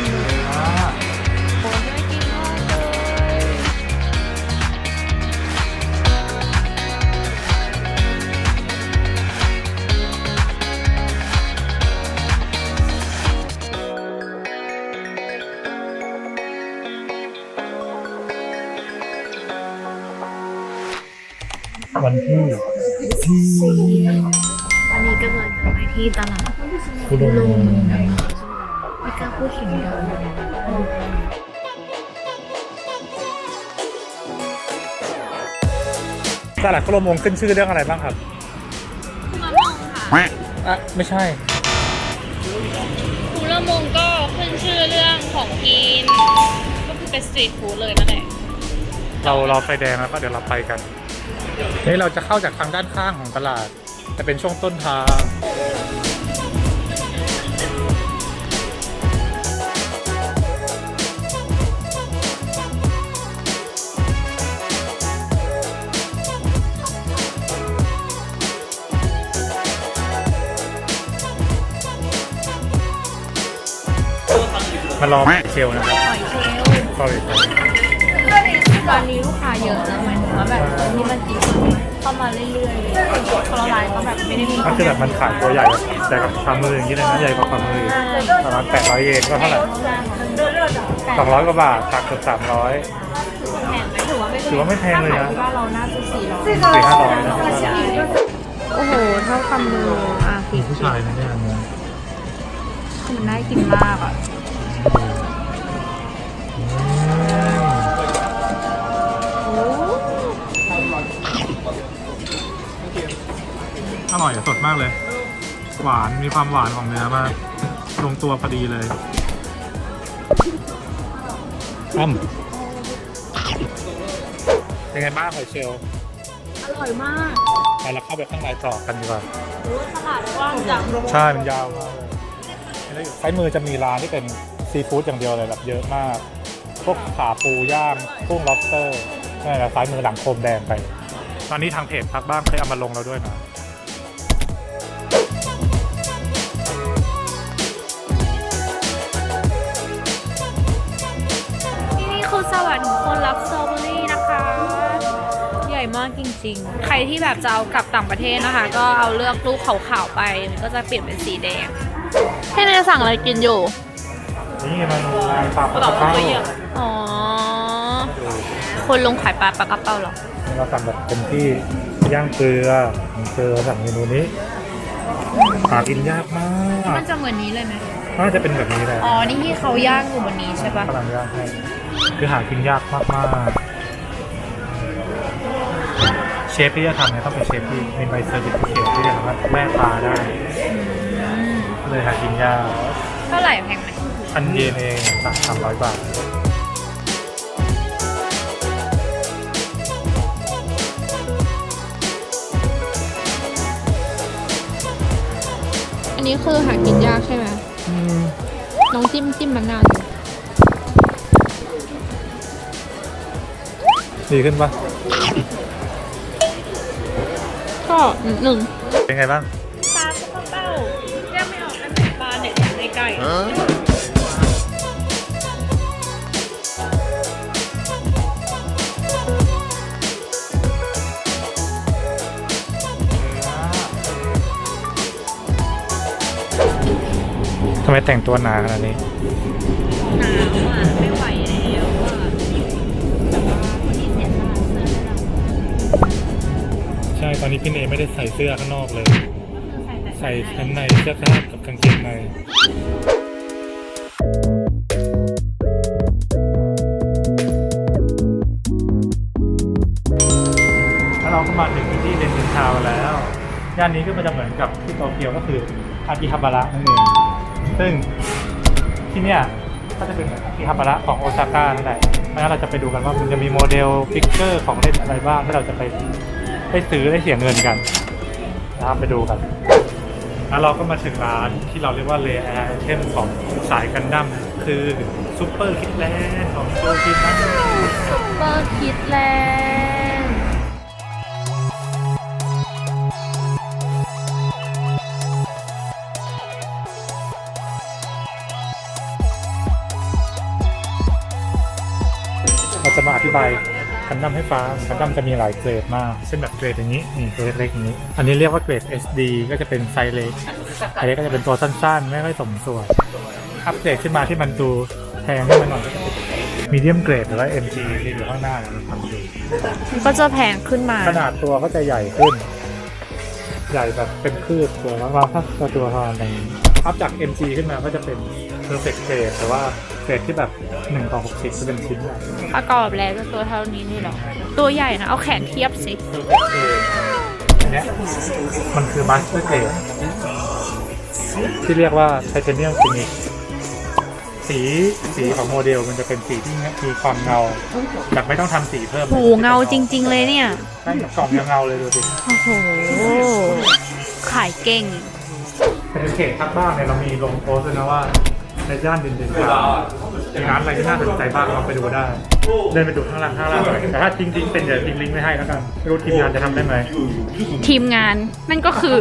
ำนึงโอ้ยน่ากินมากเลยวันที่วันนี้กำลังจะไปที่ตลาด คุโรลโมงไม่ กล้าพูดเสียงดังตลาดคุโรโมงขึ้นชื่อเรื่องอะไรบ้างครับมะม่วงค่ะอะไม่ใช่คูละมงก็ขึ้นชื่อเรื่องของกิน ก็คือเป็นสตรีทฟู้ดเลยนั่นแหละเรารอไฟแดงแล้วก็เดี๋ยวเราไปกันนี่เราจะเข้าจากทางด้านข้างของตลาด แต่เป็นช่วงต้นทาง มารอเชลนะครับหอยเชลล์ sorry ตอนนี้ลูกค้าเยอะนะหมายถึงว่าแบบคนที่มากินเข้ามาเรื่อยๆคนละรายก็แบบไม่ได้มีมันคือแบบมันขายตัวใหญ่แต่กับฝ่ามืออย่างนี้เลยนะใหญ่กว่าฝ่ามืออีกประมาณแปดร้อยเยนก็เท่าไหร่สองร้อยกว่าบาทตักเกือบสามร้อยแพงไหมถือว่าไม่แพงถือว่าไม่แพงเลยนะที่บ้านเราน่าจะสี่ร้อยสี่ห้าร้อยนะโอ้โหเท่าคำมืออะมีผู้ชายนะเนี่ยอันเนี้ยคือมันน่ากินมากอะโอ้อร่อยสดมากเลย หวานมีความหวานของเนื้อมากลงตัวพอดีเลยอ้ำเป็นไงบ้างหอยเชลล์อร่อยมากไปเราเข้าไปข้างในต่อกันดีกว่าโอ้ตลาดกว้างจังใช่มันยาวมากเลยแล้วอยู่ซ้ายมือจะมีร้านที่เป็น ซีฟู้ดอย่างเดียวเลยแบบเยอะมาก พวกขาปูย่างกุ้ง lobster นี่นแหละซ้ายมือหลังโคมแดงไป ตอนนี้ทางเพจพักบ้างเคยเอามาลงแล้วด้วยนะที่นี่คือสวรรค์ของคนรับสตรอเบอรี่นะคะ ใหญ่มากจริงๆ ใครที่แบบจะเอากลับต่างประเทศนะคะ ก็เอาเลือกลูกขาวๆไป มันก็จะเปลี่ยนเป็นสีแดง ให้นายสั่งอะไรกินอยู่ นี่มันปลาปลากระเป้าอ๋อ คนลงขายปลาปลากระเป้าเหรอเราสั่งแบบเป็นที่ย่างเกลือมีเกลือสั่งเมนูนี้หากินยากมาก มันจะเหมือนนี้เลยไหมน่าจะเป็นแบบนี้แหละ อ๋อ นี่ที่เขาย่างอยู่บนนี้ใช่ปะกำลังย่างให้คือหากินยากมากมากๆเชฟที่จะทำเนี่ยต้องเป็นเชฟที่มีใบเซอร์ติฟิเคทที่จะสามารถแม่ปลาได้ก็เลยหากินยาก เท่าไหร่แพงไหม พันเยนเองสามสามร้อยบาท อันนี้คือหากินยากใช่ไหมอืมน้องจิ้มจิ้มมะนาวอยู่ดีขึ้นปะก็หนึ่งเป็นไงบ้าง ปลาปลาเป้าแยกไม่ออกอันไหนปลาไหนในไก่ ไมแต่งตัวหนาขนาดนี้หนาวอะไม่ไหวแล้วอะแต่ว่าวันนี้เสียสละเสื้อได้แล้วใช่ตอนนี้พี่เนยไม่ได้ใส่เสื้อข้างนอกเลย ใส่แต่ใส่ชั้นในเสื้อคาดกับกางเกงในถ้าเราก็มาถึงที่เดนทินทาวน์แล้ว ย่านนี้ก็มันจะเหมือนกับที่โตเกียวก็คืออากิฮาบาระนั่นเอง ซึ่งที่เนี่ยก็จะเป็นเหมือนอากิฮาบาระของโอซาก้านั่นแหละเพราะฉะนั้นเราจะไปดูกันว่ามันจะมีโมเดลพิกเกอร์ของเล่นอะไรบ้างที่เราจะไปได้ซื้อได้เสียเงินกันนะครับไปดูกันแล้วเราก็มาถึงร้านที่เราเรียกว่าเลแอร์เทมของสายกันดั้มคือซูเปอร์คิดแลนด์ของโตเกียวซุปเปอร์คิดแลนด์ ธิบายกันดั้มให้ฟังกันดั้มจะมีหลายเกรดมาก เช่นแบบเกรดอย่างนี้นี่เกรดเล็กอย่างนี้ อันนี้เรียกว่าเกรด SD ก็จะเป็นไซส์เล็กไซส์เล็กก็จะเป็นตัวสั้นๆ ไม่ค่อยสมส่วน อัปเกรดขึ้นมาที่มันดูแพงขึ้นมาหน่อยมีเดียมเกรดหรือว่า MG ที่อยู่ข้างหน้าเราทำดูก็จะแพงขึ้นมา ขนาดตัวก็จะใหญ่ขึ้น ใหญ่แบบเป็นคืบตัวแล้วว่าถ้าตัวตัวประมาณนี้อัพจาก MG ขึ้นมาก็จะเป็น perfect grade แต่ว่าเกรดที่แบบ1ต่อ60จะเป็นชิ้นใหญ่ ประกอบแล้วจะตัวเท่านี้นี่หรอ ตัวใหญ่นะ เอาแขนเทียบสิ perfect grade อันเนี้ยมันคือ master grade ที่เรียกว่า titanium finish สีสีของโมเดลมันจะเป็นสีที่มีความเงาแบบไม่ต้องทำสีเพิ่มหูเงาจริง ๆ เลยเนี่ย ใช่กล่องยังเงาเลยดูสิโอ้โห ขายเก่งเป็นเขตทักบ้างเนี่ยเรามีลงโพสต์ด้วยนะว่า ในย่านดินดินทางมีร้านอะไรที่น่าสนใจบ้างลองไปดูได้ เดินไปดูข้างล่างข้างล่างหน่อยแต่ถ้าจริงๆเป็นเดี๋ยวทิ้งลิงก์ไว้ให้แล้วกันไม่รู้ทีมงานจะทำได้ไหมทีมงานนั่นก็คือ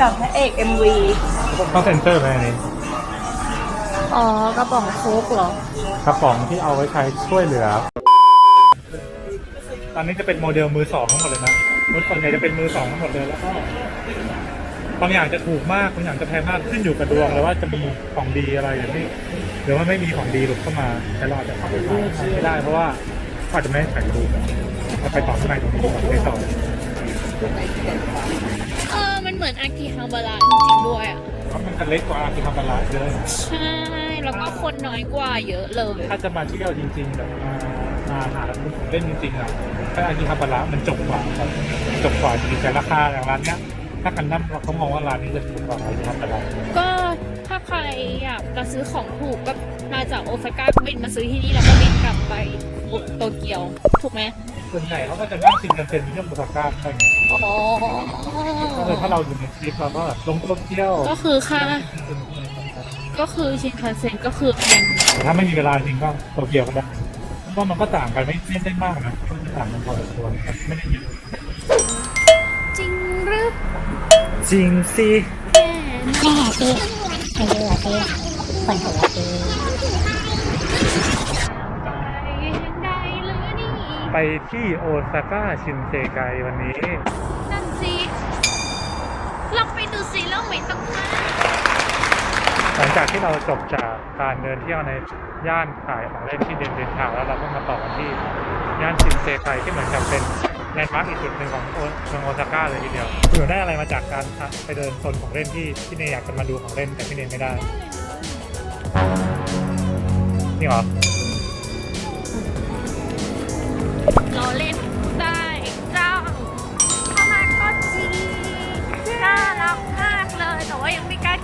กับพระเอก MV ต้องเซ็นเซอร์ไหมอันนี้อ๋อกระป๋องโค้กเหรอกระป๋องที่เอาไว้ใช้ช่วยเหลือ ตอนนี้จะเป็นโมเดลมือสองทั้งหมดเลยนะ รถส่วนใหญ่จะเป็นมือสองทั้งหมดเลยแล้วก็บางอย่างจะถูกมากบางอย่างจะแพงมากขึ้นอยู่กับดวงเลยว่าจะมีของดีอะไรอย่างนี้หรือว่าไม่มีของดีหลุดเข้ามาแต่เราอาจจะเข้าไปขายไม่ได้ เพราะว่าเขาอาจจะไม่ให้ถ่ายรูปเราไปต่อข้างในตรงนี้ก่อนไปต่อเออมันเหมือนอากิฮาบาระจริงๆด้วยอะเพราะมันจะเล็กกว่าอาคิฮาบาระเยอะใช่แล้วก็คนน้อยกว่าเยอะเลย ถ้าจะมาเที่ยวจริงๆแบบมา มาหาของเล่นจริงๆอะถ้าอากิฮาบาระมันจบกว่าครับจบกว่าจริงๆแต่ราคาอย่างร้านเนี้ยถ้ากันดั้มเราเขามองว่าร้านนี้จะถูกกว่าอากิฮาบาระก็ถ้าใครอยากจะซื้อของถูกก็มาจากโอซาก้าบินมาซื้อที่นี่แล้วก็บินกลับไปโตเกียวถูกไหมส่วนใหญ่เขาก็จะนั่งชินกันเซ็นที่เรื่องโอซาก้าใช่ไหมอ๋อก็เลยถ้าเราอยู่ในทริปเราก็แบบลงโตเที่ยวก็คือค่าก็คือชินคันเซ็นก็คือแพงแต่ถ้าไม่มีเวลาจริงก็โตเกียวก็ได้ เพราะมันก็ต่างกันไม่ไม่ได้มากนะก็ต่างกันพอสมควรไม่ได้เยอะจริงหรือจริงสิแม่ไม่แฮปปี้ใครดูแฮปปี้คนหัวแฮปปี้ไปได้หรือนี่ไปที่โอซาก้าชินเซไกวันนี้ นั่นสิลองไปดูสิแล้วไม่ต้องมา หลังจากที่เราจบจากการเดินเที่ยวในย่านขายของเล่นที่เดินเดินทางแล้วเราก็มาต่อกันที่ย่านชินเซไคที่เหมือนกับเป็นแลนด์มาร์กอีกจุดหนึ่งของโอเมืองโอซาก้าเลยทีเดียวคุณหนูได้อะไรมาจากการไปเดินโซนของเล่นที่ที่เนยอยากจะมาดูของเล่นแต่ที่เนยไม่ได้นี่เหรอเราเล่น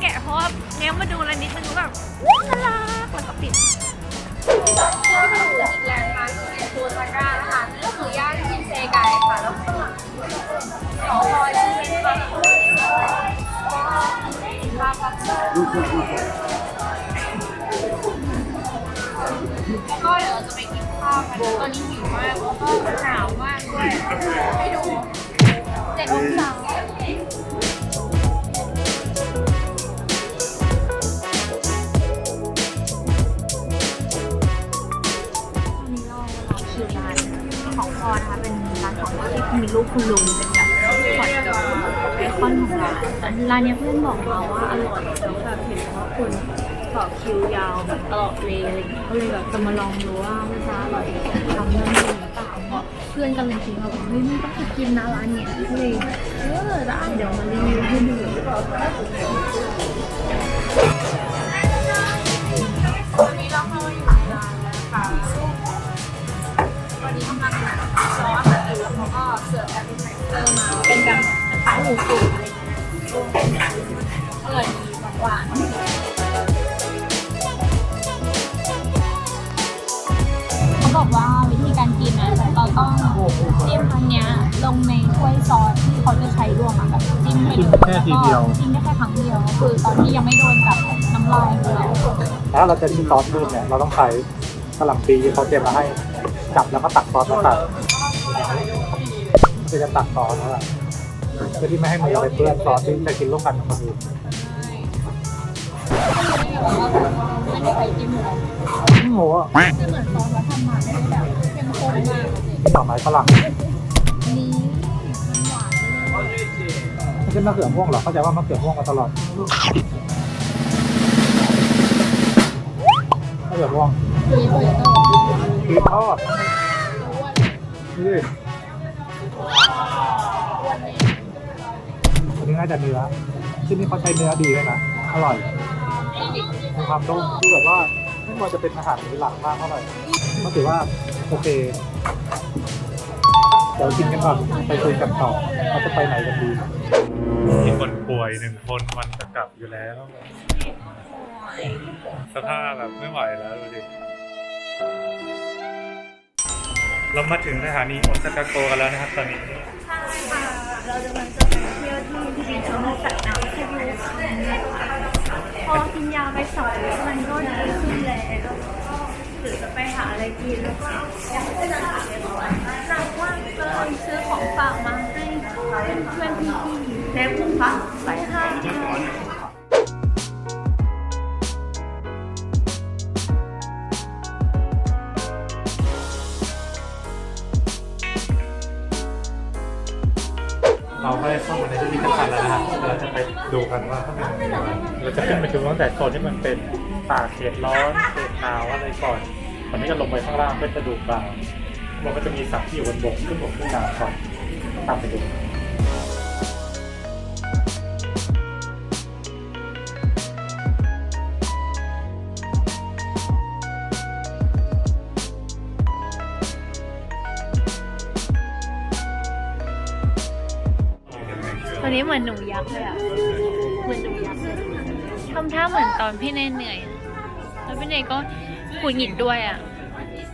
แกะเพราะว่าเนี้ยมาดูแล้วนิดนึงก็แบบน่ารักแล้วก็ปิดอีกแลนด์มาร์คในโอซาก้านะคะนั่นก็คือย่านชินเซไกค่ะแล้วข้างหลังสองรอยที่เป็นแบบภาพลักษณ์ก็เดี๋ยวเราจะไปกินข้าวกันตอนนี้หิวมากแล้วก็หนาวมากด้วยไปดูเจ็ดองศา มีรูปคุณลุงเป็นแบบขอดไอคอนของร้านอันร้านเนี้ยเพื่อนบอกมาว่าอร่อยแล้วแบบเห็นว่าคนต่อคิวยาวแบบตลอดเลยอะไรอย่างเงี้ยก็เลยแบบจะมาลองดูว่ามันจะอร่อยทำได้ไหรือเปล่าเพราะเพื่อนกำลังคิดว่าเฮ้ยไม่ต้องไปกินนะร้านเนี้ยเลยเออได้เดี๋ยวมารีวิวให้ดู เปิลไเตอร์มาเป็นแบบคล้ายๆหมูตุ๋นอะไรอย่างเงี้ยอร่อยดีหวานๆเขาบอกว่าวิธีการกินนะเราต้องจิ้มอันเนี้ยลงในถ้วยซอสที่เขาจะใช้รวมอะแบบจิ้มไปเลยแค่ทีเดียวแล้ก็จิ้มได้แค่ครั้งเดียวก็คือตอนที่ยังไม่โดนกับน้ำลายของเราถ้าเราจะที่ซอสด้วยเนี่ยเราต้องใช้กระหล่ำปีที่เขาเตรียมมาให้จับแล้วก็ตักซอสมาใส่ คือจะตักซอสแล้วล่ะเพื่อที่ไม่ให้มือไปเปื้อนซอสที่จะกินร่วมกันกับคนอื่นไม่ได้ไข่จิ้มหมูหมูอะจะเหมือนซอสเขาทำมาไม่ได้แบบเข้มข้นมากดอกไม้ฝรั่งนี่มันหวานเลยไม่ใช่มะเขือม่วงหรอเข้าใจว่ามะเขือม่วงมาตลอดมะเขือม่วงมีโปรโตคือทอดนี่ น่าจะเนื้อ ที่นี่เขาใช้เนื้อดีด้วยนะ อร่อย มีความนุ่มที่แบบว่าไม่ว่าจะเป็นอาหารหรือหลักมากเท่าไหร่ก็ถือว่าโอเค เดี๋ยวกินกันก่อนไปคุยกันต่อเราจะไปไหนกันดีมีคนป่วยหนึ่งคนมันจะกลับอยู่แล้ว สภาพแบบไม่ไหวแล้วดูดิเรามาถึงสถานีโอซากาโกกันแล้วนะครับตอนนี้ เราจะมาจะไปเที่ยวที่พิพิธภัณฑ์สัตว์น้ำคยูคันนะพอกินยาไปสองมันก็ดีขึ้นแล้วหรือจะไปหาอะไรกินแล้วก็อยากจะหาอะไรก่อนหลังว่าก็เลยซื้อของฝากมาให้เพื่อนพี่ๆแล้วคุณพักไปใเราก็ได้เข้ามาในพิพิธภัณฑ์แล้วนะครับเราจะไปดูกันว่าข้างในมีอะไรเราจะขึ้นไปดูตั้งแต่โซนที่มันเป็นป่าเขตร้อนเขตหนาวอะไรก่อนตอนนี้จะลงไปข้างล่างเพื่อจะดูปลามันก็จะมีสัตว์ที่อยู่บนบกขึ้นบกขึ้นน้ำก่อนตามไปดู นี้เหมือนหนูยักษ์เลยอะ เหมือนหนูยักษ์ทำท่าเหมือนตอนพี่เนยเหนื่อย แล้วพี่เนยก็หงุดหงิดด้วยอะ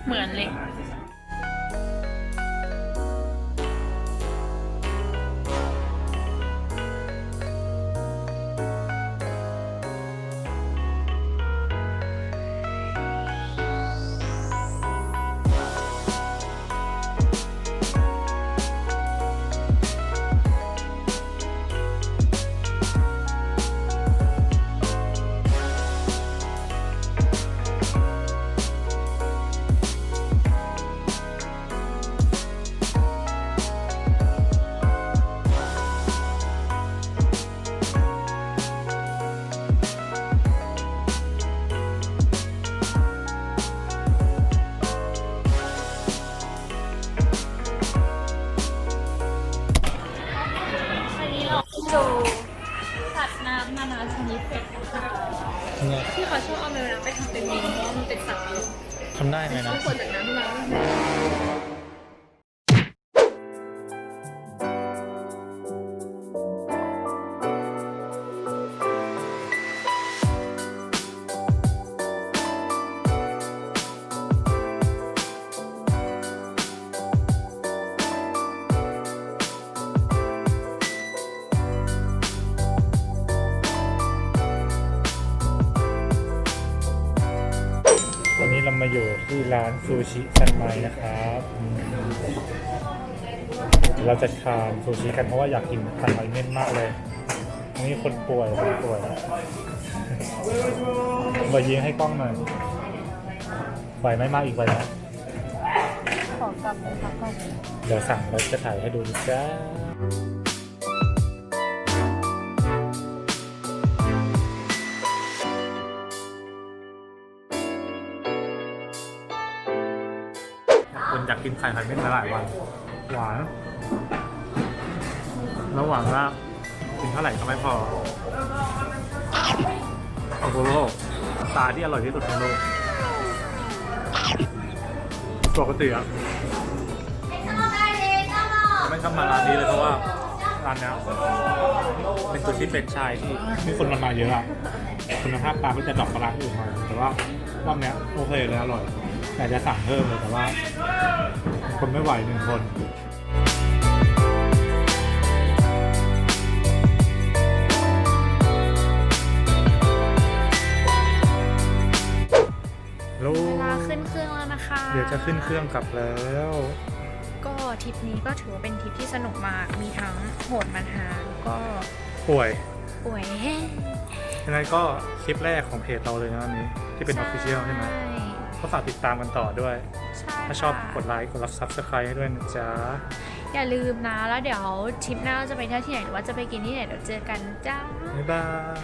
เหมือนเลย สัตว์น้ำนานาชนิดเป็ดนะคะที่เขาชอบเอาแมวน้ำไปทำเป็นมินเพราะว่ามันเป็นสัตว์เลี้ยงทำได้ไหมชอนะบคนจากน้ำมา ม่ใช่วันนี้เรามาอยู่ที่ร้านซูชิซันไมนะครับอืมเราจะทานซูชิกันเพราะว่าอยากกินซันไมเม่นมากเลยอันนี้คนป่วยคนป่วยมายิงให้กล้องหน่อยไหวไหมมากอีกไหวไหมขอกลับไปพักก่อนเดี๋ยวสั่งแล้วจะถ่ายให้ดูนะจ้า อยากกินไข่ไข่เม่นมาหลายวัน หวาน แล้วหวานมากกินเท่าไหร่ก็ไม่พอโอ้โหปลาที่อร่อยที่สุดในโลกปกติอะไม่ชอบมาร้านนี้เลยเพราะว่าร้านนี้เป็นจุดที่เป็นชายที่มีคนมันมาเยอะอะคุณภาพปลาก็จะดรอปกว่าร้านอื่นหน่อยแต่ว่า รอบเนี้ยโอเคเลยอร่อย แต่จะสั่งเพิ่มเลยแต่ว่า คนไม่ไหวหนึ่งคนลูเวลาขึ้นเครื่องแล้วนะคะ เดี๋ยวจะขึ้นเครื่องกลับแล้ว ก็ทริปนี้ก็ถือว่าเป็นทริปที่สนุกมาก มีทั้งโหดมันหาแล้วก็ป่วย ป่วยแห้งฉะนั้นก็คลิปแรกของเพจเราเลยนะอันนี้ ที่เป็น Official ใช่ไหมก็ฝากติดตามกันต่อด้วย ใช่ถ้าชอบค่ะกดไลค์กดรับ Subscribe ให้ด้วยนะจ๊ะ อย่าลืมนะ แล้วเดี๋ยวทริปหน้าเราจะไปเที่ยวที่ไหนหรือว่าจะไปกินที่ไหนเดี๋ยวเจอกันจ้า บ๊ายบาย